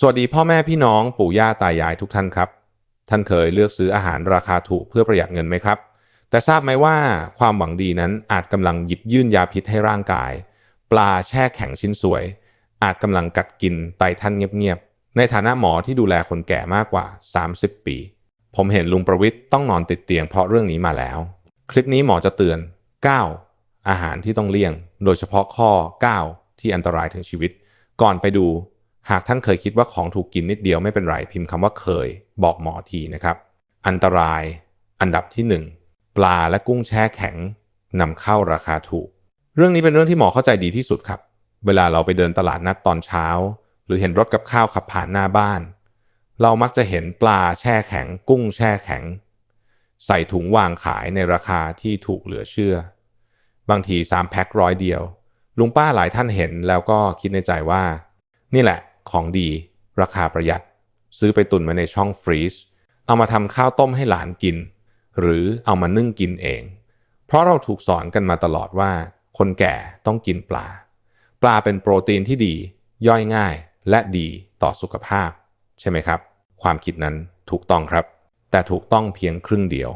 สวัสดีพ่อแม่พี่น้องปู่ย่าตายายทุกท่านครับ ท่านเคยเลือกซื้ออาหารราคาถูกเพื่อประหยัดเงินไหมครับ แต่ทราบไหมว่าความหวังดีนั้นอาจกำลังหยิบยื่นยาพิษให้ร่างกาย ปลาแช่แข็งชิ้นสวย อาจกำลังกัดกินไตท่านเงียบๆ ในฐานะหมอที่ดูแลคนแก่มากกว่า 30 ปี ผมเห็นลุงประวิทย์ต้องนอนติดเตียงเพราะเรื่องนี้มาแล้ว คลิปนี้หมอจะเตือน 9 อาหารที่ต้องเลี่ยง โดยเฉพาะข้อ 9 ที่อันตรายถึงชีวิต ก่อนไปดู หากท่านเคยคิดว่าของถูกกินนิดเดียวไม่เป็นไรพิมพ์คำว่าเคย บอกหมอทีนะครับ อันตราย อันดับที่ 1 ปลาและกุ้งแช่แข็งนำเข้าราคาถูก เรื่องนี้เป็นเรื่องที่หมอเข้าใจดีที่สุดครับ เวลาเราไปเดินตลาดนัดตอนเช้า หรือเห็นรถกับข้าวขับผ่านหน้าบ้าน เรามักจะเห็นปลาแช่แข็ง กุ้งแช่แข็ง ใส่ถุงวางขายในราคาที่ถูกเหลือเชื่อ บางที3แพ็คร้อยเดียว ลุงป้าหลายท่านเห็นแล้วก็คิดในใจว่า นี่แหละ ของดีราคาประหยัด ซื้อไปตุนไว้ในช่องฟรีซเอามาทำข้าวต้มให้หลานกิน หรือเอามานึ่งกินเอง เพราะเราถูกสอนกันมาตลอดว่า คนแก่ต้องกินปลา ปลาเป็นโปรตีนที่ดี ย่อยง่ายและดีต่อสุขภาพ ใช่ไหมครับ ความคิดนั้นถูกต้องครับ แต่ถูกต้องเพียงครึ่งเดียว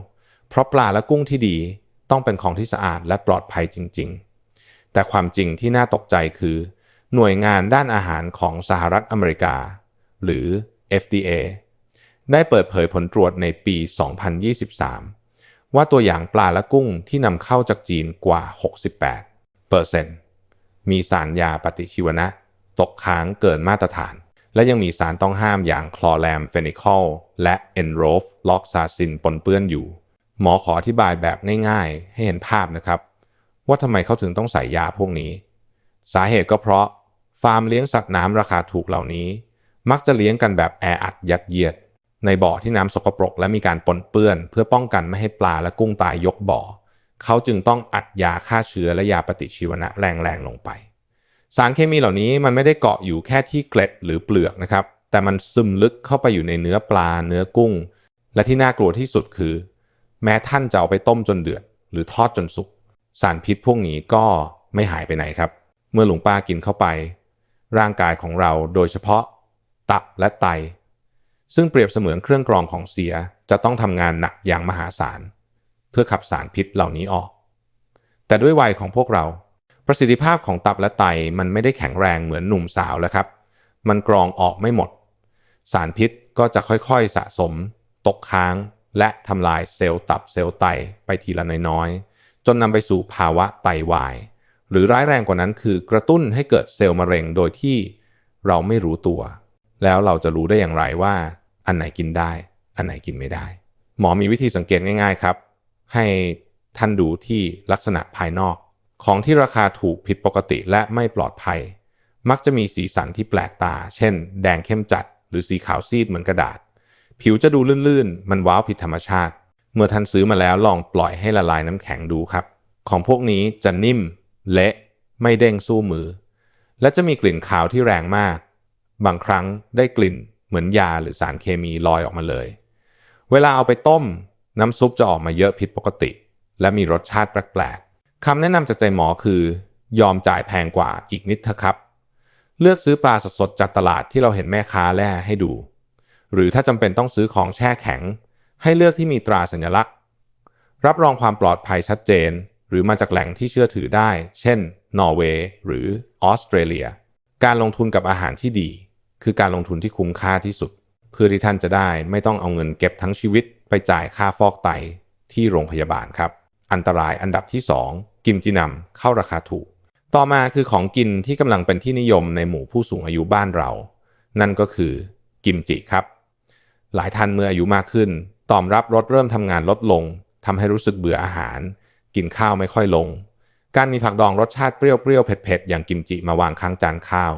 เพราะปลาและกุ้งที่ดีต้องเป็นของที่สะอาดและปลอดภัยจริง ๆ แต่ความจริงที่น่าตกใจคือ หน่วยงานด้านอาหารของสหรัฐอเมริกา หรือ FDA ได้เปิดเผยผลตรวจในปี 2023 ว่าตัวอย่างปลาและกุ้งที่นำเข้าจากจีนกว่า 68เปอร์เซ็นต์มีสารยาปฏิชีวนะ ตกค้างเกินมาตรฐาน และยังมีสารต้องห้ามอย่างคลอแรมเฟนิคอลและเอนโรฟลอกซาซินปนเปื้อนอยู่ หมอขออธิบายแบบง่ายๆ ให้เห็นภาพนะครับ ว่าทำไมเขาถึงต้องใส่ยาพวกนี้ สาเหตุก็เพราะ ฟาร์มเลี้ยงสัตว์น้ำราคาถูกเหล่านี้ มักจะเลี้ยงกันแบบแออัดยัดเยียด ในบ่อที่น้ำสกปรกและมีการปนเปื้อน เพื่อป้องกันไม่ให้ปลาและกุ้งตายยกบ่อ เขาจึงต้องอัดยาฆ่าเชื้อและยาปฏิชีวนะแรงๆลงไป สารเคมีเหล่านี้มันไม่ได้เกาะอยู่แค่ที่เกล็ดหรือเปลือกนะครับ แต่มันซึมลึกเข้าไปอยู่ในเนื้อปลา เนื้อกุ้ง และที่น่ากลัวที่สุดคือ แม้ท่านจะเอาไปต้มจนเดือด หรือทอดจนสุกสารพิษพวกนี้ก็ไม่หายไปไหนครับ เมื่อหลวงป้ากินเข้าไป ร่างกายของเราโดยเฉพาะ ตับและไต ซึ่งเปรียบเสมือนเครื่องกรองของเสียจะต้องทำงานหนักอย่างมหาศาล เพื่อขับสารพิษเหล่านี้ออก แต่ด้วยวัยของพวกเรา ประสิทธิภาพของตับและไตมันไม่ได้แข็งแรงเหมือนหนุ่มสาวแล้วครับ มันกรองออกไม่หมด สารพิษก็จะค่อยๆสะสม ตกค้าง และทำลายเซลล์ตับเซลล์ไตไปทีละน้อยๆจนนำไปสู่ภาวะไตวาย หรือร้ายแรงกว่านั้นคือกระตุ้นให้เกิดเซลล์มะเร็งโดยที่เราไม่รู้ตัว แล้วเราจะรู้ได้อย่างไรว่า อันไหนกินได้ อันไหนกินไม่ได้ หมอมีวิธีสังเกตง่ายๆครับ ให้ท่านดูที่ลักษณะภายนอก ของที่ราคาถูกผิดปกติและไม่ปลอดภัย มักจะมีสีสันที่แปลกตา เช่น แดงเข้มจัด หรือสีขาวซีดเหมือนกระดาษ ผิวจะดูลื่นๆ มันว้าวผิดธรรมชาติ เมื่อท่านซื้อมาแล้วลองปล่อยให้ละลายน้ำแข็งดูครับ ของพวกนี้จะนิ่ม เละไม่เด้งสู้มือ และจะมีกลิ่นคาวที่แรงมาก บางครั้งได้กลิ่นเหมือนยาหรือสารเคมีลอยออกมาเลย เวลาเอาไปต้ม น้ำซุปจะออกมาเยอะผิดปกติ และมีรสชาติแปลกๆคำแนะนำจากใจหมอคือ ยอมจ่ายแพงกว่าอีกนิดเถอะครับ เลือกซื้อปลาสดๆจากตลาดที่เราเห็นแม่ค้าแล่ให้ดู หรือถ้าจำเป็นต้องซื้อของแช่แข็ง ให้เลือกที่มีตราสัญลักษณ์ รับรองความปลอดภัยชัดเจน หรือมาจากแหล่งที่เชื่อถือได้ เช่น นอร์เวย์ หรือออสเตรเลีย การลงทุนกับอาหารที่ดี คือการลงทุนที่คุ้มค่าที่สุด เพื่อที่ท่านจะได้ไม่ต้องเอาเงินเก็บทั้งชีวิต ไปจ่ายค่าฟอกไตที่โรงพยาบาลครับ อันตรายอันดับที่ 2 กิมจินำเข้าราคาถูก ต่อมาคือของกินที่กำลังเป็นที่นิยมในหมู่ผู้สูงอายุบ้านเรา นั่นก็คือกิมจิครับ หลายท่านเมื่ออายุมากขึ้น ตอบรับรสเริ่มทำงานลดลงทำให้รู้สึกเบื่ออาหาร กินข้าวไม่ค่อยลง การมีผักดองรสชาติเปรี้ยวๆเผ็ดๆอย่างกิมจิมาวางข้างจานข้าว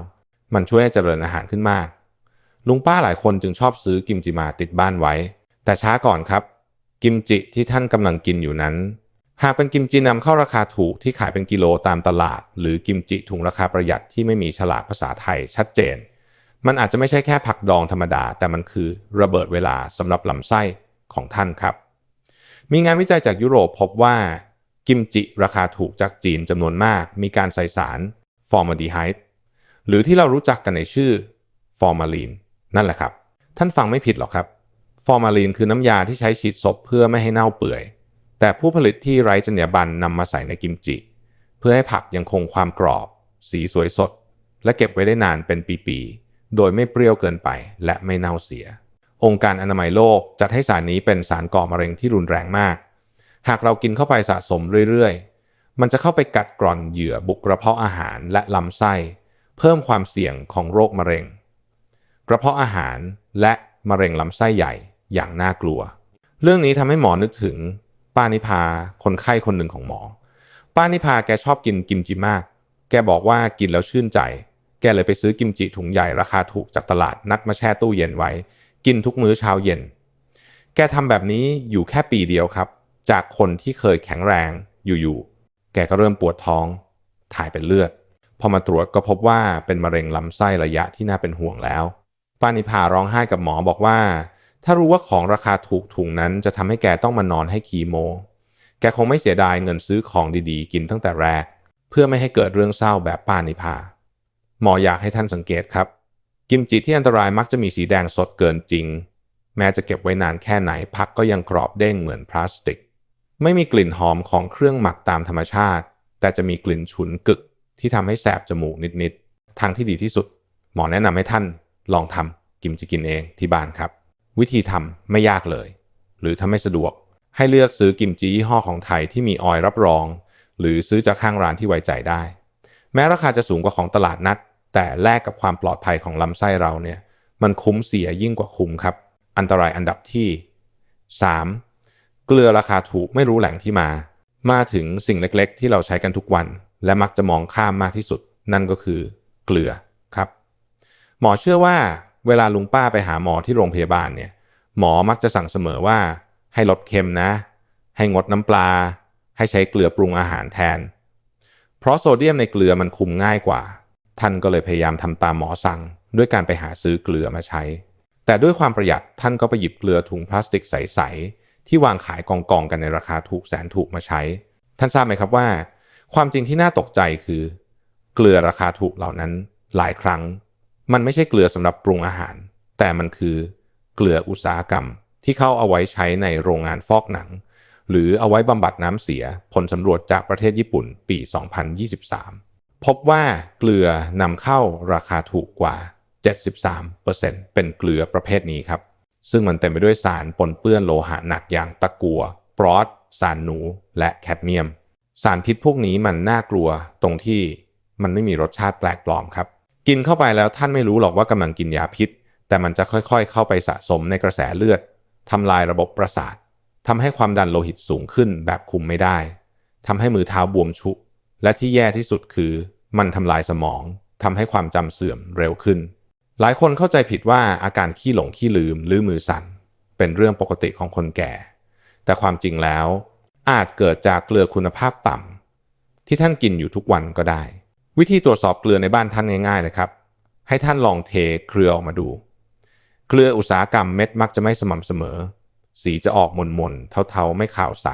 มันช่วยให้เจริญอาหารขึ้นมาก ลุงป้าหลายคนจึงชอบซื้อกิมจิมาติดบ้านไว้ แต่ช้าก่อนครับ กิมจิที่ท่านกำลังกินอยู่นั้น หากเป็นกิมจินำเข้าราคาถูกที่ขายเป็นกิโลตามตลาด หรือกิมจิถุงราคาประหยัดที่ไม่มีฉลากภาษาไทยชัดเจน มันอาจจะไม่ใช่แค่ผักดองธรรมดา แต่มันคือระเบิดเวลาสำหรับลำไส้ของท่านครับมีงานวิจัยจากยุโรปพบว่า กิมจิราคาถูกจากจีนจำนวนมาก มีการใส่สารฟอร์มาลดีไฮด์หรือที่เรารู้จักกันในชื่อฟอร์มาลีนนั่นแหละครับ ท่านฟังไม่ผิดหรอกครับ ฟอร์มาลีนคือน้ำยาที่ใช้ฉีดศพเพื่อไม่ให้เน่าเปื่อย แต่ผู้ผลิตที่ไร้จรรยาบรรณนำมาใส่ในกิมจิ เพื่อให้ผักยังคงความกรอบ สีสวยสด และเก็บไว้ได้นานเป็นปีๆ โดยไม่เปรี้ยวเกินไปและไม่เน่าเสีย องค์การอนามัยโลกจัดให้สารนี้เป็นสารก่อมะเร็งที่รุนแรงมาก หากเรากินเข้าไปสะสมเรื่อยๆ มันจะเข้าไปกัดกร่อนเหยื่อบุกระเพาะอาหารและลำไส้ เพิ่มความเสี่ยงของโรคมะเร็ง กระเพาะอาหารและมะเร็งลำไส้ใหญ่อย่างน่ากลัว เรื่องนี้ทำให้หมอนึกถึง ป้านิพาคนไข้คนหนึ่งของหมอ ป้านิพาแกชอบกินกิมจิมาก แกบอกว่ากินแล้วชื่นใจ แกเลยไปซื้อกิมจิถุงใหญ่ราคาถูกจากตลาดนัดมาแช่ตู้เย็นไว้ กินทุกมื้อเช้าเย็น แกทำแบบนี้อยู่แค่ปีเดียวครับ จากคนที่เคยแข็งแรงอยู่ๆ แกก็เริ่มปวดท้อง ถ่ายเป็นเลือด พอมาตรวจก็พบว่าเป็นมะเร็งลำไส้ระยะที่น่าเป็นห่วงแล้วป้านิพาร้องไห้กับหมอบอกว่า ถ้ารู้ว่าของราคาถูกถุงนั้นจะทำให้แกต้องมานอนให้คีโม แกคงไม่เสียดายเงินซื้อของดีๆ กินตั้งแต่แรก เพื่อไม่ให้เกิดเรื่องเศร้าแบบป้านิพา หมออยากให้ท่านสังเกตครับ กิมจิที่อันตรายมักจะมีสีแดงสดเกินจริง แม้จะเก็บไว้นานแค่ไหนพักก็ยังกรอบเด้งเหมือนพลาสติก ไม่มีกลิ่นหอมของเครื่องหมักตามธรรมชาติ แต่จะมีกลิ่นฉุนกึกที่ทำให้แสบจมูกนิดๆ ทางที่ดีที่สุด หมอแนะนำให้ท่านลองทำกิมจิกินเองที่บ้านครับ วิธีทำไม่ยากเลย หรือถ้าไม่สะดวก ให้เลือกซื้อกิมจิยี่ห้อของไทยที่มีออยรับรอง หรือซื้อจากข้างร้านที่ไว้ใจได้ แม้ราคาจะสูงกว่าของตลาดนัด แต่แลกกับความปลอดภัยของลำไส้เราเนี่ยมันคุ้มเสียยิ่งกว่าคุ้มครับ อันตรายอันดับที่ 3. เกลือราคาถูกไม่รู้แหล่งที่มา มาถึงสิ่งเล็กๆ ที่เราใช้กันทุกวัน และมักจะมองข้ามมากที่สุด นั่นก็คือเกลือครับ หมอเชื่อว่าเวลาลุงป้าไปหาหมอที่โรงพยาบาลเนี่ยหมอมักจะสั่งเสมอว่า ให้ลดเค็มนะ ให้งดน้ำปลา ให้ใช้เกลือปรุงอาหารแทน เพราะโซเดียมในเกลือมันคุมง่ายกว่า ท่านก็เลยพยายามทำตามหมอสั่ง ด้วยการไปหาซื้อเกลือมาใช้ แต่ด้วยความประหยัดท่านก็ไปหยิบเกลือถุงพลาสติกใสๆ ที่วางขายกองๆกันในราคาถูกแสนถูกมาใช้ ท่านทราบไหมครับว่า ความจริงที่น่าตกใจคือ เกลือราคาถูกเหล่านั้นหลายครั้ง มันไม่ใช่เกลือสำหรับปรุงอาหาร แต่มันคือเกลืออุตสาหกรรม ที่เขาเอาไว้ใช้ในโรงงานฟอกหนัง หรือเอาไว้บำบัดน้ำเสียผลสำรวจจากประเทศญี่ปุ่นปี 2023 พบว่าเกลือนำเข้าราคาถูกกว่า 73%เป็นเกลือประเภทนี้ครับ ซึ่งมันเต็มไปด้วยสารปนเปื้อนโลหะหนักอย่างตะกัวปรอสสารหนู และแคดเมียม สารพิษพวกนี้มันน่ากลัวตรงที่มันไม่มีรสชาติแปลกปลอมครับ กินเข้าไปแล้วท่านไม่รู้หรอกว่ากำลังกินยาพิษ แต่มันจะค่อยๆ เข้าไปสะสมในกระแสเลือดทำลายระบบประสาททำให้ความดันโลหิตสูงขึ้นแบบคุมไม่ได้ทำให้มือเท้าบวมชุ และที่แย่ที่สุดคือ มันทำลายสมองทำให้ความจำเสื่อมเร็วขึ้น หลายคนเข้าใจผิดว่าอาการขี้หลงขี้ลืมหรือมือสั่น เป็นเรื่องปกติของคนแก่ แต่ความจริงแล้ว อาจเกิดจากเกลือคุณภาพต่ำที่ท่านกินอยู่ทุกวันก็ได้ วิธีตรวจสอบเกลือในบ้านท่านง่ายๆนะครับ ให้ท่านลองเทเกลือออกมาดู เกลืออุตสาหกรรมเม็ดมักจะไม่สม่ำเสมอ สีจะออกหม่นๆเทาๆไม่ขาวใส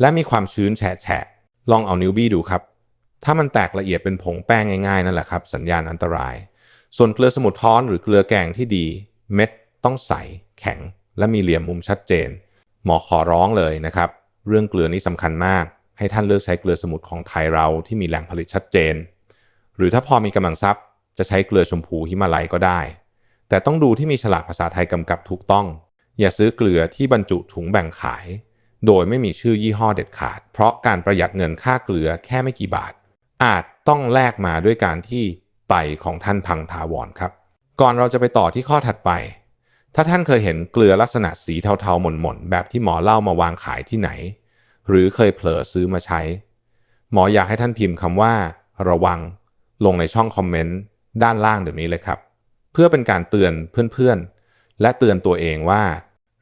และมีความชื้นแฉะๆลองเอานิ้วบี้ดูครับ ถ้ามันแตกละเอียดเป็นผงแป้งง่ายๆนั่นแหละครับ สัญญาณอันตราย ส่วนเกลือสมุทรท้อนหรือเกลือแกงที่ดี เม็ดต้องใสแข็ง และมีเหลี่ยมมุมชัดเจน หมอขอร้องเลยนะครับ เรื่องเกลือนี้สำคัญมาก ให้ท่านเลือกใช้เกลือสมุทรของไทยเราที่มีแหล่งผลิตชัดเจน หรือถ้าพอมีกำลังทรัพย์ จะใช้เกลือชมพูหิมาลัยก็ได้ แต่ต้องดูที่มีฉลากภาษาไทยกำกับถูกต้อง อย่าซื้อเกลือที่บรรจุถุงแบ่งขาย โดยไม่มีชื่อยี่ห้อเด็ดขาด เพราะการประหยัดเงินค่าเกลือแค่ไม่กี่บาท อาจต้องแลกมาด้วยการที่ ไตของท่านพังทาวรครับ ก่อนเราจะไปต่อที่ข้อถัดไป ถ้าท่านเคยเห็นเกลือลักษณะสีเทาๆหม่นๆ แบบที่หมอเล่ามาวางขายที่ไหน หรือเคยเผลอซื้อมาใช้ หมออยากให้ท่านพิมพ์คำว่า ระวัง ลงในช่องคอมเมนต์ด้านล่างเดี๋ยวนี้เลยครับ เพื่อเป็นการเตือนเพื่อนๆ และเตือนตัวเองว่า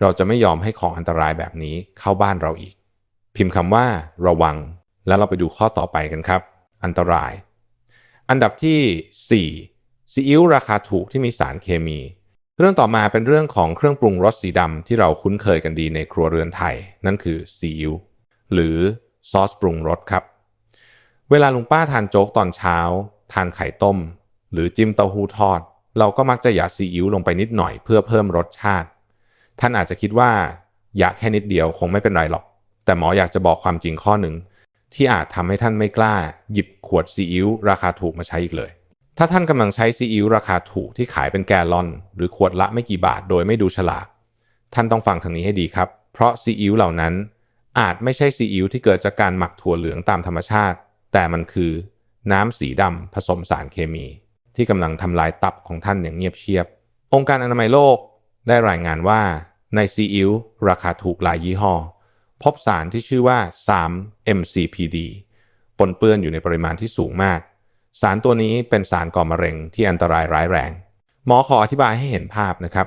เราจะไม่ยอมให้ของอันตรายแบบนี้เข้าบ้านเราอีก พิมพ์คำว่า ระวัง แล้วเราไปดูข้อต่อไปกันครับ อันตราย อันดับที่ 4. ซีอิ๊วราคาถูกที่มีสารเคมี เรื่องต่อมาเป็นเรื่องของเครื่องปรุงรสสีดำที่เราคุ้นเคยกันดีในครัวเรือนไทย นั่นคือซีอิ๊วหรือซอสปรุงรสครับ เวลาลุงป้าทานโจ๊กตอนเช้า ทานไข่ต้ม หรือจิ้มเต้าหู้ทอด เราก็มักจะหยาซีอิ๊วลงไปนิดหน่อยเพื่อเพิ่มรสชาติ ท่านอาจจะคิดว่าหยาแค่นิดเดียวคงไม่เป็นไรหรอก แต่หมออยากจะบอกความจริงข้อหนึ่ง ที่อาจทำให้ท่านไม่กล้า หยิบขวดซีอิ๊วราคาถูกมาใช้อีกเลย ถ้าท่านกำลังใช้ซีอิ๊วราคาถูกที่ขายเป็นแกลลอน หรือขวดละไม่กี่บาทโดยไม่ดูฉลากท่านต้องฟังทางนี้ให้ดีครับ เพราะซีอิ๊วเหล่านั้น อาจไม่ใช่ซีอิ๊วที่เกิดจากการหมักถั่วเหลืองตามธรรมชาติ แต่มันคือ น้ำสีดำผสมสารเคมี ที่กำลังทำลายตับของท่านอย่างเงียบเชียบ องค์การอนามัยโลกได้รายงานว่าในซีอิ๊วราคาถูกหลายยี่ห้อ พบสารที่ชื่อว่า 3-MCPD ปนเปื้อนอยู่ในปริมาณที่สูงมาก สารตัวนี้เป็นสารก่อมะเร็งที่อันตรายร้ายแรง หมอขออธิบายให้เห็นภาพนะครับ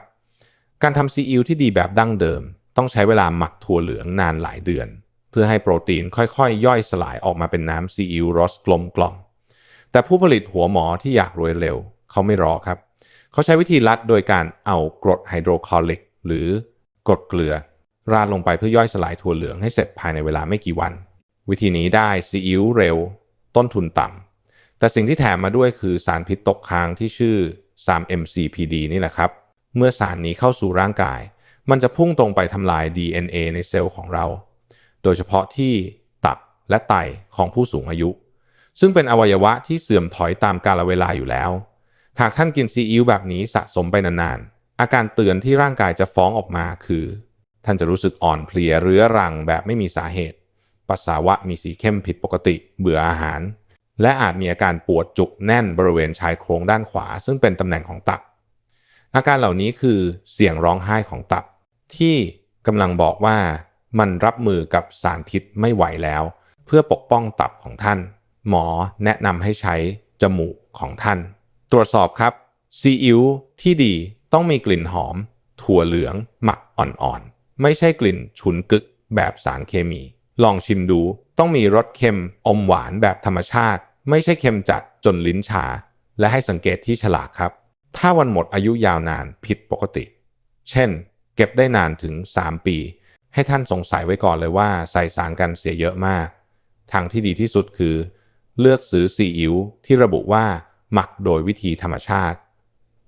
การทำซีอิ๊วที่ดีแบบดั้งเดิม ต้องใช้เวลาหมักถั่วเหลืองนานหลายเดือน เพื่อให้โปรตีนค่อยๆย่อยสลายออกมาเป็นน้ำซีอิ๊วรสกลมกล่อมแต่ผู้ผลิตหัวหมอที่อยากรวยเร็ว เขาไม่รอครับ เขาใช้วิธีลัดโดยการเอากรดไฮโดรคลอริก หรือกรดเกลือ ราดลงไปเพื่อย่อยสลายถั่วเหลืองให้เสร็จภายในเวลาไม่กี่วัน วิธีนี้ได้ซีอิ๊วเร็ว ต้นทุนต่ำแต่สิ่งที่แถมมาด้วยคือสารพิษตกค้างที่ชื่อ 3-MCPD นี่แหละครับ เมื่อสารนี้เข้าสู่ร่างกาย มันจะพุ่งตรงไปทำลาย DNA ในเซลล์ของเรา โดยเฉพาะที่ตับและไตของผู้สูงอายุ ซึ่งเป็นอวัยวะที่เสื่อมถอยตามกาลเวลาอยู่แล้ว หากท่านกินซีอิ๊วแบบนี้สะสมไปนานๆ อาการเตือนที่ร่างกายจะฟ้องออกมาคือ ท่านจะรู้สึกอ่อนเพลียเรื้อรังแบบไม่มีสาเหตุ ปัสสาวะมีสีเข้มผิดปกติ เบื่ออาหาร และอาจมีอาการปวดจุกแน่นบริเวณชายโครงด้านขวา ซึ่งเป็นตำแหน่งของตับ อาการเหล่านี้คือเสียงร้องไห้ของตับ ที่กำลังบอกว่ามันรับมือกับสารพิษไม่ไหวแล้ว เพื่อปกป้องตับของท่าน หมอแนะนำให้ใช้จมูกของท่าน ตรวจสอบครับซีอิ๊วที่ดีต้องมีกลิ่นหอม ถั่วเหลือง หมักอ่อน ไม่ใช่กลิ่นฉุนกึกแบบสารเคมี ลองชิมดูต้องมีรสเค็มอมหวานแบบธรรมชาติ ไม่ใช่เค็มจัดจนลิ้นชา และให้สังเกตที่ฉลากครับ ถ้าวันหมดอายุยาวนานผิดปกติ เช่น เก็บได้นานถึง 3 ปี ให้ท่านสงสัยไว้ก่อนเลยว่าใส่สารกันเสียเยอะมาก ทางที่ดีที่สุดคือ เลือกซื้อซีอิ๊วที่ระบุว่าหมักโดยวิธีธรรมชาติ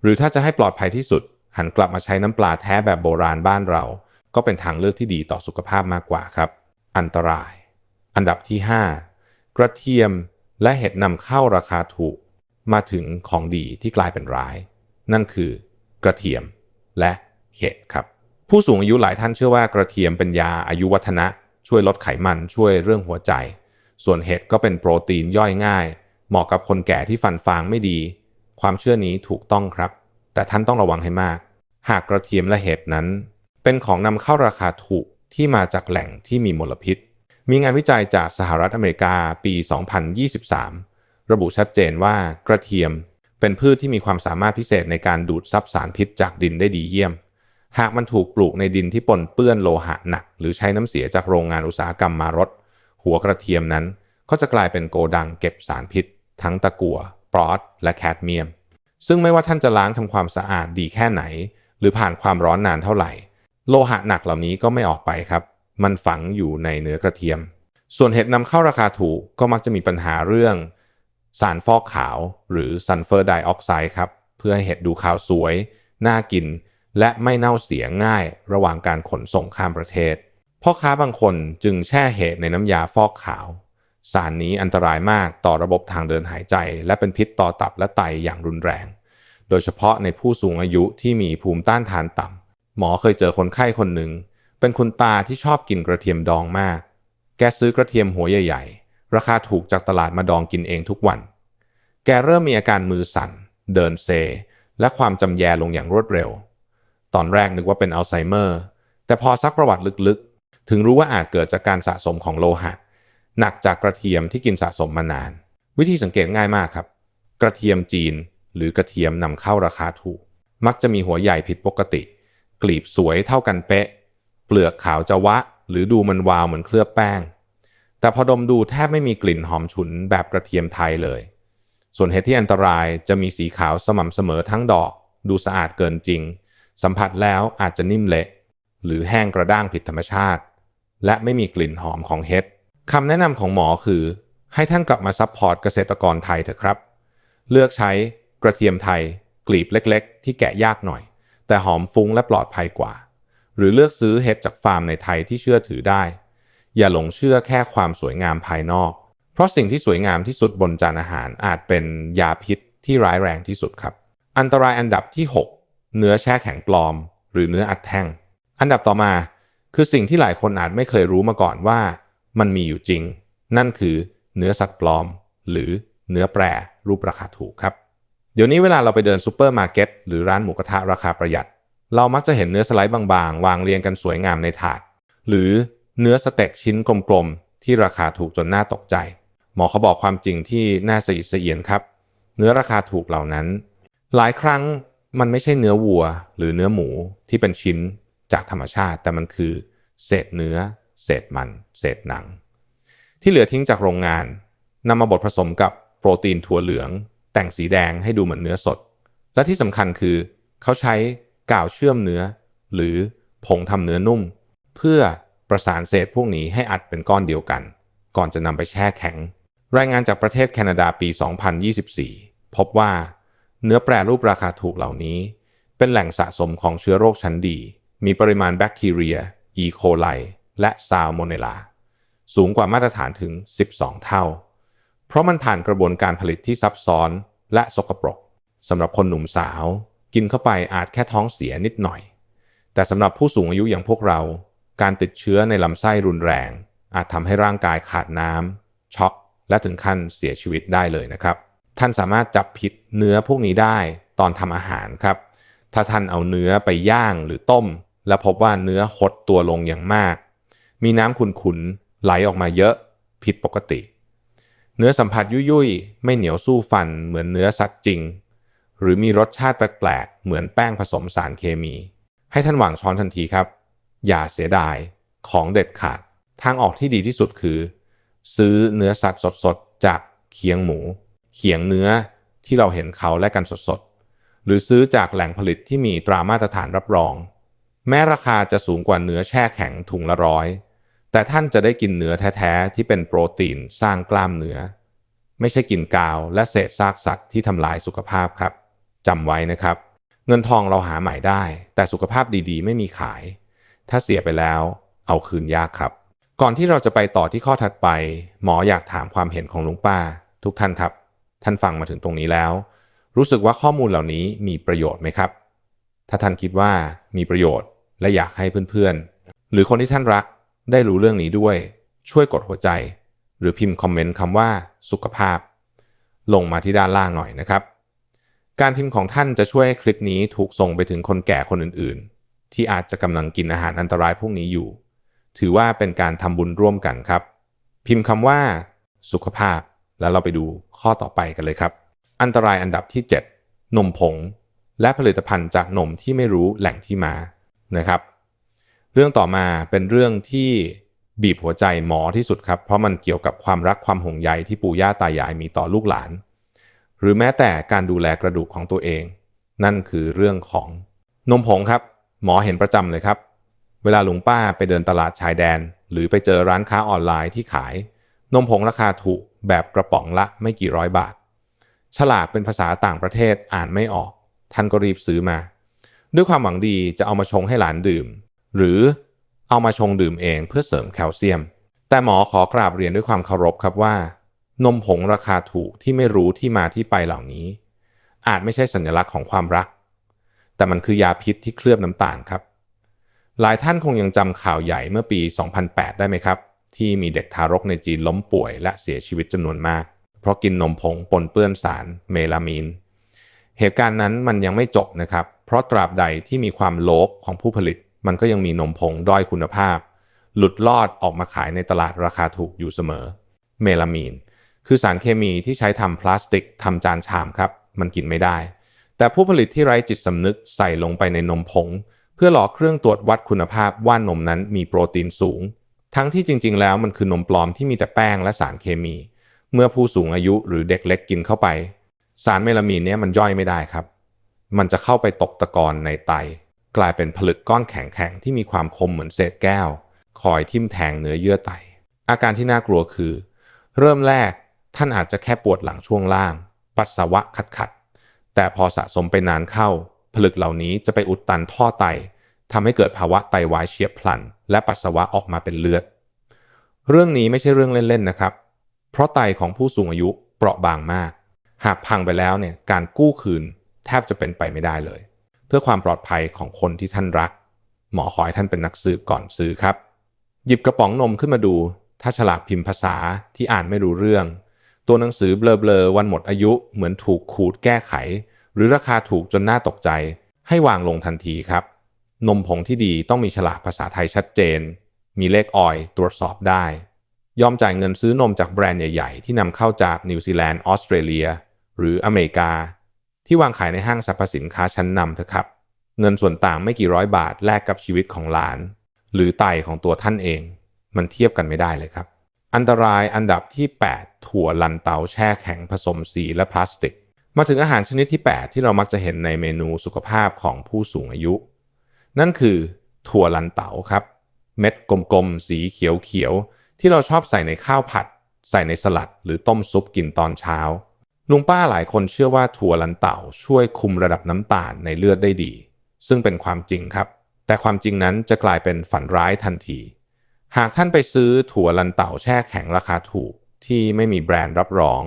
หรือถ้าจะให้ปลอดภัยที่สุด หันกลับมาใช้น้ำปลาแท้แบบโบราณบ้านเรา ก็เป็นทางเลือกที่ดีต่อสุขภาพมากกว่าครับ อันตราย อันดับที่ 5 กระเทียมและเห็ดนำเข้าราคาถูก มาถึงของดีที่กลายเป็นร้าย นั่นคือกระเทียมและเห็ดครับ ผู้สูงอายุหลายท่านเชื่อว่ากระเทียมเป็นยาอายุวัฒนะ ช่วยลดไขมันช่วยเรื่องหัวใจ ส่วนเห็ดก็เป็นโปรตีนย่อยง่าย เหมาะกับคนแก่ที่ฟันฟางไม่ดี ความเชื่อนี้ถูกต้องครับ แต่ท่านต้องระวังให้มาก หากกระเทียมและเห็ดนั้น เป็นของนำเข้าราคาถูกที่มาจากแหล่งที่มีมลพิษ มีงานวิจัยจากสหรัฐอเมริกาปี 2023 ระบุชัดเจนว่ากระเทียมเป็นพืชที่มีความสามารถพิเศษในการดูดซับสารพิษจากดินได้ดีเยี่ยม หากมันถูกปลูกในดินที่ปนเปื้อนโลหะหนัก หรือใช้น้ำเสียจากโรงงานอุตสาหกรรมมารด หัวกระเทียมนั้น ก็จะกลายเป็นโกดังเก็บสารพิษ ทั้งตะกั่วปรอตและแคดเมียม ซึ่งไม่ว่าท่านจะล้างทำความสะอาดดีแค่ไหน หรือผ่านความร้อนนานเท่าไหร่ โลหะหนักเหล่านี้ก็ไม่ออกไปครับ มันฝังอยู่ในเนื้อกระเทียม ส่วนเห็ดนำเข้าราคาถูกก็มักจะมีปัญหาเรื่อง สารฟอกขาวหรือซัลเฟอร์ไดออกไซด์ครับ เพื่อให้เห็ดดูขาวสวย น่ากิน และไม่เน่าเสียง่ายระหว่างการขนส่งข้ามประเทศ พ่อค้าบางคนจึงแช่เห็ดในน้ำยาฟอกขาว สารนี้อันตรายมากต่อระบบทางเดินหายใจ และเป็นพิษต่อตับและไตอย่างรุนแรง โดยเฉพาะในผู้สูงอายุที่มีภูมิต้านทานต่ำ หมอเคยเจอคนไข้คนหนึ่ง เป็นคุณตาที่ชอบกินกระเทียมดองมาก แกซื้อกระเทียมหัวใหญ่ ๆ ราคาถูกจากตลาดมาดองกินเองทุกวัน แกเริ่มมีอาการมือสั่น เดินเซ และความจำแยลงอย่างรวดเร็ว ตอนแรกนึกว่าเป็นอัลไซเมอร์ แต่พอซักประวัติลึกๆ ถึงรู้ว่าอาจเกิดจากการสะสมของโลหะ หนักจากกระเทียมที่กินสะสมมานาน วิธีสังเกตง่ายมากครับ กระเทียมจีน หรือกระเทียมนำเข้าราคาถูก มักจะมีหัวใหญ่ผิดปกติ กลีบสวยเท่ากันเป๊ะ เปลือกขาวจะวะ หรือดูมันวาวเหมือนเคลือบแป้ง แต่พอดมดูแทบไม่มีกลิ่นหอมฉุนแบบกระเทียมไทยเลย ส่วนเห็ดที่อันตรายจะมีสีขาวสม่ำเสมอทั้งดอก ดูสะอาดเกินจริง สัมผัสแล้วอาจจะนิ่มเละ หรือแห้งกระด้างผิดธรรมชาติ และไม่มีกลิ่นหอมของเห็ดคำแนะนำของหมอคือ ให้ท่านกลับมาซัพพอร์ตเกษตรกรไทยเถอะครับ เลือกใช้กระเทียมไทยกลีบเล็ก ๆ ที่แกะยากหน่อย แต่หอมฟุ้งและปลอดภัยกว่า หรือเลือกซื้อเห็ดจากฟาร์มในไทยที่เชื่อถือได้ อย่าหลงเชื่อแค่ความสวยงามภายนอก เพราะสิ่งที่สวยงามที่สุดบนจานอาหารอาจเป็นยาพิษที่ร้ายแรงที่สุดครับ อันตรายอันดับที่ 6 เนื้อแช่แข็งปลอม หรือเนื้ออัดแท่ง อันดับต่อมา คือสิ่งที่หลายคนอาจไม่เคยรู้มาก่อนว่า มันมีอยู่จริง นั่นคือเนื้อสัตว์ปลอม หรือเนื้อแปรรูปราคาถูกครับ เดี๋ยวนี้เวลาเราไปเดินซูเปอร์มาร์เก็ตหรือร้านหมูกระทะราคาประหยัด เรามักจะเห็นเนื้อสไลด์บางๆ วางเรียงกันสวยงามในถาด หรือเนื้อสเต็กชิ้นกลมๆ ที่ราคาถูกจนน่าตกใจ หมอเขาบอกความจริงที่น่าสะอิดสะเอียนครับ เนื้อราคาถูกเหล่านั้น หลายครั้งมันไม่ใช่เนื้อวัว หรือเนื้อหมูที่เป็นชิ้นจากธรรมชาติ แต่มันคือ เศษเนื้อ เศษมัน เศษหนัง ที่เหลือทิ้งจากโรงงานนำมาบดผสมกับโปรตีนถั่วเหลือง แต่งสีแดงให้ดูเหมือนเนื้อสด และที่สำคัญคือ เขาใช้กาวเชื่อมเนื้อ หรือผงทำเนื้อนุ่ม เพื่อประสานเศษพวกนี้ให้อัดเป็นก้อนเดียวกัน ก่อนจะนำไปแช่แข็ง รายงานจากประเทศแคนาดาปี 2024 พบว่าเนื้อแปรรูปราคาถูกเหล่านี้ เป็นแหล่งสะสมของเชื้อโรคชั้นดี มีปริมาณแบคทีเรีย อีโคไล และซาลโมเนลา สูงกว่ามาตรฐานถึง 12 เท่า เพราะมันผ่านกระบวนการผลิตที่ซับซ้อนและสกปรกสำหรับคนหนุ่มสาว กินเข้าไปอาจแค่ท้องเสียนิดหน่อย แต่สำหรับผู้สูงอายุอย่างพวกเรา การติดเชื้อในลำไส้รุนแรง อาจทำให้ร่างกายขาดน้ำช็อก และถึงขั้นเสียชีวิตได้เลยนะครับ ท่านสามารถจับผิดเนื้อพวกนี้ได้ตอนทำอาหารครับ ถ้าท่านเอาเนื้อไปย่างหรือต้ม แล้วพบว่าเนื้อหดตัวลงอย่างมาก มีน้ำขุ่นๆไหลออกมาเยอะ ผิดปกติ เนื้อสัมผัสยุ่ยๆ ไม่เหนียวสู้ฟันเหมือนเนื้อสัตว์จริง หรือมีรสชาติแปลกๆ เหมือนแป้งผสมสารเคมี ให้ท่านวางช้อนทันทีครับ อย่าเสียดายของเด็ดขาด ทางออกที่ดีที่สุดคือ ซื้อเนื้อสัตว์สดๆ จากเคียงหมูเขียงเนื้อที่เราเห็นเขาและกันสดๆ หรือซื้อจากแหล่งผลิตที่มีตรามาตรฐานรับรอง แม้ราคาจะสูงกว่าเนื้อแช่แข็งถุงละร้อย แต่ท่านจะได้กินเนื้อแท้ๆที่เป็นโปรตีนสร้างกล้ามเนื้อ ไม่ใช่กินกาวและเศษซากสัตว์ที่ทำลายสุขภาพครับจำไว้นะครับ เงินทองเราหาใหม่ได้ แต่สุขภาพดีๆ ไม่มีขาย ถ้าเสียไปแล้วเอาคืนยากครับ ก่อนที่เราจะไปต่อที่ข้อถัดไป หมออยากถามความเห็นของลุงป้า ทุกท่านครับ ท่านฟังมาถึงตรงนี้แล้ว รู้สึกว่าข้อมูลเหล่านี้มีประโยชน์ไหมครับ ถ้าท่านคิดว่ามีประโยชน์และอยากให้เพื่อนๆ หรือคนที่ท่านรัก ได้รู้เรื่องนี้ด้วย ช่วยกดหัวใจ หรือพิมพ์คอมเมนต์คำว่าสุขภาพ ลงมาที่ด้านล่างหน่อยนะครับ การพิมพ์ของท่านจะช่วยให้คลิปนี้ถูกส่งไปถึงคนแก่คนอื่นๆ ที่อาจจะกำลังกินอาหารอันตรายพวกนี้อยู่ ถือว่าเป็นการทำบุญร่วมกันครับ พิมพ์คำว่า สุขภาพ แล้วเราไปดูข้อต่อไปกันเลยครับ อันตรายอันดับที่ 7 นมผง และผลิตภัณฑ์จากนมที่ไม่รู้แหล่งที่มานะครับ เรื่องต่อมาเป็นเรื่องที่บีบหัวใจหมอที่สุดครับ เพราะมันเกี่ยวกับความรักความห่วงใยที่ปู่ย่าตายายมีต่อลูกหลาน หรือแม้แต่การดูแลกระดูกของตัวเอง นั่นคือเรื่องของนมผงครับ หมอเห็นประจำเลยครับ เวลาลุงป้าไปเดินตลาดชายแดน หรือไปเจอร้านค้าออนไลน์ที่ขาย นมผงราคาถูกแบบกระป๋องละไม่กี่ร้อยบาท ฉลากเป็นภาษาต่างประเทศอ่านไม่ออก ท่านก็รีบซื้อมา ด้วยความหวังดีจะเอามาชงให้หลานดื่ม หรือเอามาชงดื่มเองเพื่อเสริมแคลเซียม แต่หมอขอกราบเรียนด้วยความเคารพครับว่า นมผงราคาถูกที่ไม่รู้ที่มาที่ไปเหล่านี้ อาจไม่ใช่สัญลักษณ์ของความรัก แต่มันคือยาพิษที่เคลือบน้ำตาลครับ หลายท่านคงยังจำข่าวใหญ่เมื่อปี 2008 ได้ไหมครับ ที่มีเด็กทารกในจีนล้มป่วยและเสียชีวิตจำนวนมาก เพราะกินนมผงปนเปื้อนสารเมลามีน เหตุการณ์นั้นมันยังไม่จบนะครับ เพราะตราบใดที่มีความโลภของผู้ผลิต มันก็ยังมีนมผงด้อยคุณภาพ หลุดลอดออกมาขายในตลาดราคาถูกอยู่เสมอ เมลามีน คือสารเคมีที่ใช้ทำพลาสติกทำจานชามครับ มันกินไม่ได้ แต่ผู้ผลิตที่ไร้จิตสำนึกใส่ลงไปในนมผง เพื่อหลอกเครื่องตรวจวัดคุณภาพว่านมนั้นมีโปรตีนสูง ทั้งที่จริง ๆ แล้วมันคือนมปลอมที่มีแต่แป้งและสารเคมี เมื่อผู้สูงอายุหรือเด็กเล็กกินเข้าไป สารเมลามีนเนี่ยมันย่อยไม่ได้ครับ มันจะเข้าไปตกตะกอนในไต กลายเป็นผลึกก้อนแข็งๆที่มีความคมเหมือนเศษแก้ว คอยทิ่มแทงเนื้อเยื่อไต อาการที่น่ากลัวคือ เริ่มแรกท่านอาจจะแค่ปวดหลังช่วงล่าง ปัสสาวะขัดๆแต่พอสะสมไปนานเข้า ผลึกเหล่านี้จะไปอุดตันท่อไตทำให้เกิดภาวะไตวายเฉียบพลัน และปัสสาวะออกมาเป็นเลือด เรื่องนี้ไม่ใช่เรื่องเล่นๆนะครับ เพราะไตของผู้สูงอายุเปราะบางมาก หากพังไปแล้วเนี่ยการกู้คืนแทบจะเป็นไปไม่ได้เลย พื่อความปลอดภัยของคนที่ท่านรัก หมอขอให้ท่านเป็นนักสืบก่อนซื้อครับ หยิบกระป๋องนมขึ้นมาดู ถ้าฉลากพิมพ์ภาษาที่อ่านไม่รู้เรื่อง ตัวหนังสือเบลอๆวันหมดอายุเหมือนถูกขูดแก้ไข หรือราคาถูกจนน่าตกใจ ให้วางลงทันทีครับ นมผงที่ดีต้องมีฉลากภาษาไทยชัดเจน มีเลขออยตรวจสอบได้ ยอมจ่ายเงินซื้อนมจากแบรนด์ใหญ่ ๆ ที่นำเข้าจากนิวซีแลนด์ออสเตรเลีย หรืออเมริกา ที่วางขายในห้างสรรพสินค้าชั้นนำเถอะครับ เงินส่วนต่างไม่กี่ร้อยบาทแลกกับชีวิตของหลาน หรือไตของตัวท่านเอง มันเทียบกันไม่ได้เลยครับ อันตรายอันดับที่ 8 ถั่วลันเตาแช่แข็งผสมสีและพลาสติก มาถึงอาหารชนิดที่ 8 ที่เรามักจะเห็นในเมนูสุขภาพของผู้สูงอายุ นั่นคือ ถั่วลันเตาครับ เม็ดกลมๆสีเขียวๆที่เราชอบใส่ในข้าวผัด ใส่ในสลัด หรือต้มซุปกินตอนเช้า ลุงป้าหลายคนเชื่อว่าถั่วลันเต่าช่วยคุมระดับน้ำตาลในเลือดได้ดี ซึ่งเป็นความจริงครับ แต่ความจริงนั้นจะกลายเป็นฝันร้ายทันที หากท่านไปซื้อถั่วลันเต่าแช่แข็งราคาถูกที่ไม่มีแบรนด์รับรอง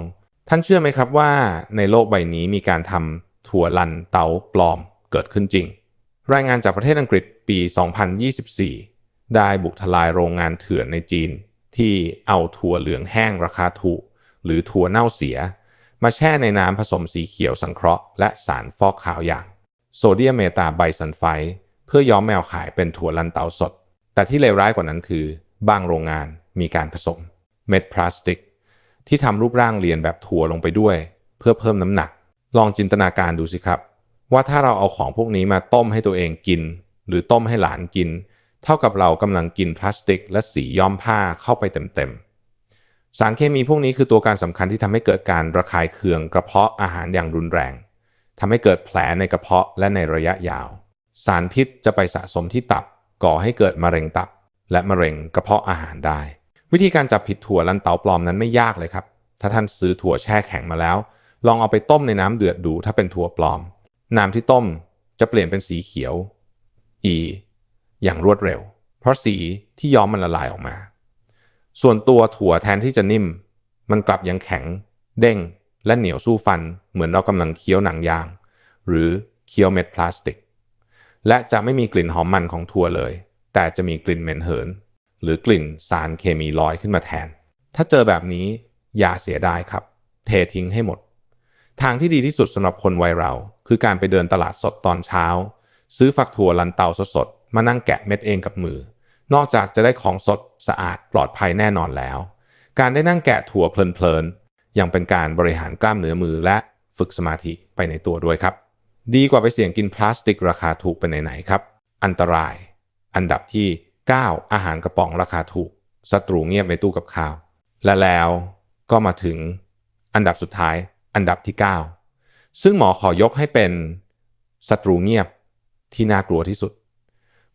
ท่านเชื่อไหมครับว่าในโลกใบนี้มีการทำถั่วลันเตาปลอมเกิดขึ้นจริง รายงานจากประเทศอังกฤษปี 2024 ได้บุกทลายโรงงานเถื่อนในจีน ที่เอาถั่วเหลืองแห้งราคาถูก หรือถั่วเน่าเสีย มาแช่ในน้ำผสมสีเขียวสังเคราะห์และสารฟอกขาวอย่าง โซเดียมเมตาไบซัลไฟเพื่อย้อมแมวขายเป็นถั่วลันเตาสด แต่ที่เลวร้ายกว่านั้นคือ บางโรงงานมีการผสม เม็ดพลาสติก ที่ทำรูปร่างเรียนแบบถั่วลงไปด้วย เพื่อเพิ่มน้ำหนัก ลองจินตนาการดูสิครับ ว่าถ้าเราเอาของพวกนี้มาต้มให้ตัวเองกิน หรือต้มให้หลานกิน เท่ากับเรากำลังกินพลาสติก และสีย้อมผ้าเข้าไปเต็มๆ สารเคมีพวกนี้คือตัวการสำคัญที่ทำให้เกิดการระคายเคืองกระเพาะอาหารอย่างรุนแรงทำให้เกิดแผลในกระเพาะและในระยะยาว สารพิษจะไปสะสมที่ตับก่อให้เกิดมะเร็งตับ และมะเร็งกระเพาะอาหารได้ วิธีการจับผิดถั่วลันเตาปลอมนั้นไม่ยากเลยครับ ถ้าท่านซื้อถั่วแช่แข็งมาแล้ว ลองเอาไปต้มในน้ำเดือดดูถ้าเป็นถั่วปลอม น้ำที่ต้มจะเปลี่ยนเป็นสีเขียว อี อย่างรวดเร็ว เพราะสีที่ย้อมมันละลายออกมา ส่วนตัวถั่วแทนที่จะนิ่ม มันกลับยังแข็ง เด้ง และเหนียวสู้ฟัน เหมือนเรากำลังเคี้ยวหนังยาง หรือเคี้ยวเม็ดพลาสติก และจะไม่มีกลิ่นหอมมันของถั่วเลย แต่จะมีกลิ่นเหม็นเหิน หรือกลิ่นสารเคมีลอยขึ้นมาแทน ถ้าเจอแบบนี้อย่าเสียดายครับ เททิ้งให้หมด ทางที่ดีที่สุดสำหรับคนวัยเรา คือการไปเดินตลาดสดตอนเช้า ซื้อฝักถั่วลันเตาสดๆมานั่งแกะเม็ดเองกับมือ นอกจากจะได้ของสดสะอาดปลอดภัยแน่นอนแล้ว การได้นั่งแกะถั่วเพลินๆยังเป็นการบริหารกล้ามเนื้อมือและฝึกสมาธิไปในตัวด้วยครับ ดีกว่าไปเสี่ยงกินพลาสติกราคาถูกไปไหนๆครับ อันตราย อันดับที่ 9 อาหารกระป๋องราคาถูกศัตรูเงียบในตู้กับข้าว และแล้วก็มาถึง อันดับสุดท้าย อันดับที่ 9 ซึ่งหมอขอยกให้เป็นศัตรูเงียบที่น่ากลัวที่สุด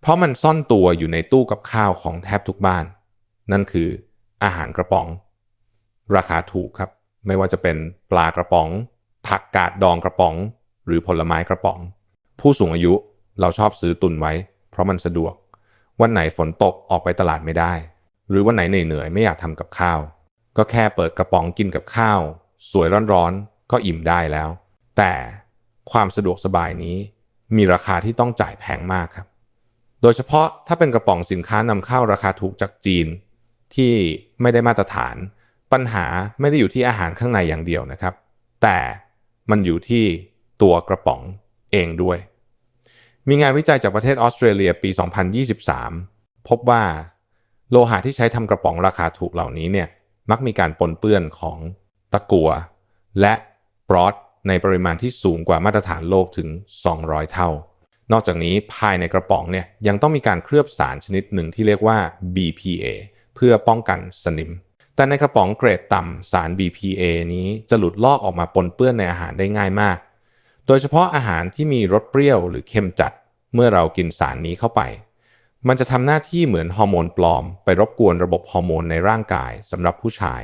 เพราะมันซ่อนตัวอยู่ในตู้กับข้าวของแทบทุกบ้าน นั่นคืออาหารกระป๋อง ราคาถูกครับ ไม่ว่าจะเป็นปลากระป๋อง ผักกาดดองกระป๋อง หรือผลไม้กระป๋อง ผู้สูงอายุเราชอบซื้อตุนไว้ เพราะมันสะดวก วันไหนฝนตกออกไปตลาดไม่ได้ หรือวันไหนเหนื่อยๆไม่อยากทำกับข้าว ก็แค่เปิดกระป๋องกินกับข้าว สวยร้อนๆก็อิ่มได้แล้ว แต่ความสะดวกสบายนี้มีราคาที่ต้องจ่ายแพงมากครับ โดยเฉพาะถ้าเป็นกระป๋องสินค้านำเข้าราคาถูกจากจีนที่ไม่ได้มาตรฐาน ปัญหาไม่ได้อยู่ที่อาหารข้างในอย่างเดียวนะครับ แต่มันอยู่ที่ตัวกระป๋องเองด้วย มีงานวิจัยจากประเทศออสเตรเลียปี 2023 พบว่าโลหะที่ใช้ทำกระป๋องราคาถูกเหล่านี้เนี่ยมักมีการปนเปื้อนของตะกัว และบรอดในปริมาณที่สูงกว่ามาตรฐานโลกถึง 200 เท่า นอกจากนี้ภายในกระป๋องเนี่ยยังต้องมีการเคลือบสารชนิดหนึ่งที่เรียกว่า BPA เพื่อป้องกันสนิม แต่ในกระป๋องเกรดต่ำสาร BPA นี้จะหลุดลอกออกมาปนเปื้อนในอาหารได้ง่ายมาก โดยเฉพาะอาหารที่มีรสเปรี้ยวหรือเค็มจัด เมื่อเรากินสารนี้เข้าไป มันจะทำหน้าที่เหมือนฮอร์โมนปลอม ไปรบกวนระบบฮอร์โมนในร่างกายสำหรับผู้ชาย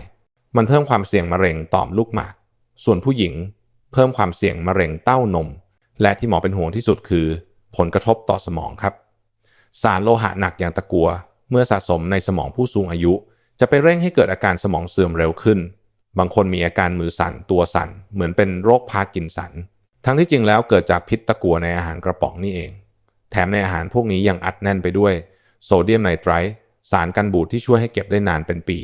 มันเพิ่มความเสี่ยงมะเร็งต่อมลูกหมาก ส่วนผู้หญิง เพิ่มความเสี่ยงมะเร็งเต้านม และที่หมอเป็นห่วงที่สุดคือ ผลกระทบต่อสมองครับ สารโลหะหนักอย่างตะกัว เมื่อสะสมในสมองผู้สูงอายุ จะไปเร่งให้เกิดอาการสมองเสื่อมเร็วขึ้น บางคนมีอาการมือสั่นตัวสั่น เหมือนเป็นโรคพาร์กินสัน ทั้งที่จริงแล้วเกิดจากพิษตะกัวในอาหารกระป๋องนี่เอง แถมในอาหารพวกนี้ยังอัดแน่นไปด้วย โซเดียมไนไตรท์สารกันบูดที่ช่วยให้เก็บได้นานเป็นปี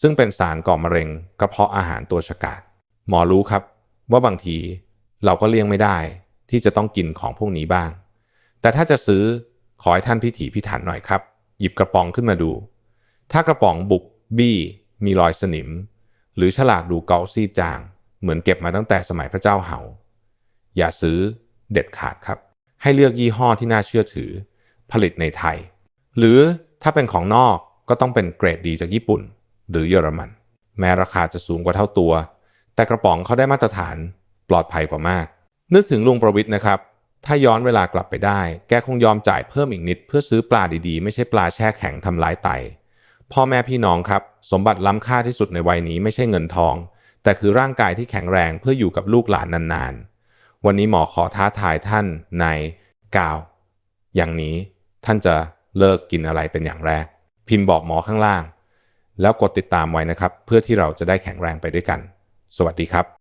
ซึ่งเป็นสารก่อมะเร็งกระเพาะอาหารตัวฉกาจหมอรู้ครับ ว่าบางทีเราก็เลี่ยงไม่ได้ที่จะต้องกินของพวกนี้บ้าง แต่ถ้าจะซื้อขอให้ท่านพิถีพิถันหน่อยครับ หยิบกระป๋องขึ้นมาดู ถ้ากระป๋องบุกบี้มีรอยสนิม หรือฉลากดูเกาซีดจาง เหมือนเก็บมาตั้งแต่สมัยพระเจ้าเหา อย่าซื้อเด็ดขาดครับ ให้เลือกยี่ห้อที่น่าเชื่อถือ ผลิตในไทย หรือถ้าเป็นของนอกก็ต้องเป็นเกรดดีจากญี่ปุ่น หรือเยอรมัน แม้ราคาจะสูงกว่าเท่าตัว แต่กระป๋องเขาได้มาตรฐานปลอดภัยกว่ามาก นึกถึงลุงประวิทย์นะครับ ถ้าย้อนเวลากลับไปได้ แกคงยอมจ่ายเพิ่มอีกนิด เพื่อซื้อปลาดีๆ ไม่ใช่ปลาแช่แข็งทำร้ายไต พ่อแม่พี่น้องครับ สมบัติล้ำค่าที่สุดในวัยนี้ไม่ใช่เงินทอง แต่คือร่างกายที่แข็งแรงเพื่ออยู่กับลูกหลานนานๆ วันนี้หมอขอท้าทายท่านในกาว อย่างนี้ท่านจะเลิกกินอะไรเป็นอย่างแรก พิมพ์บอกหมอข้างล่าง แล้วกดติดตามไว้นะครับ เพื่อที่เราจะได้แข็งแรงไปด้วยกัน สวัสดีครับ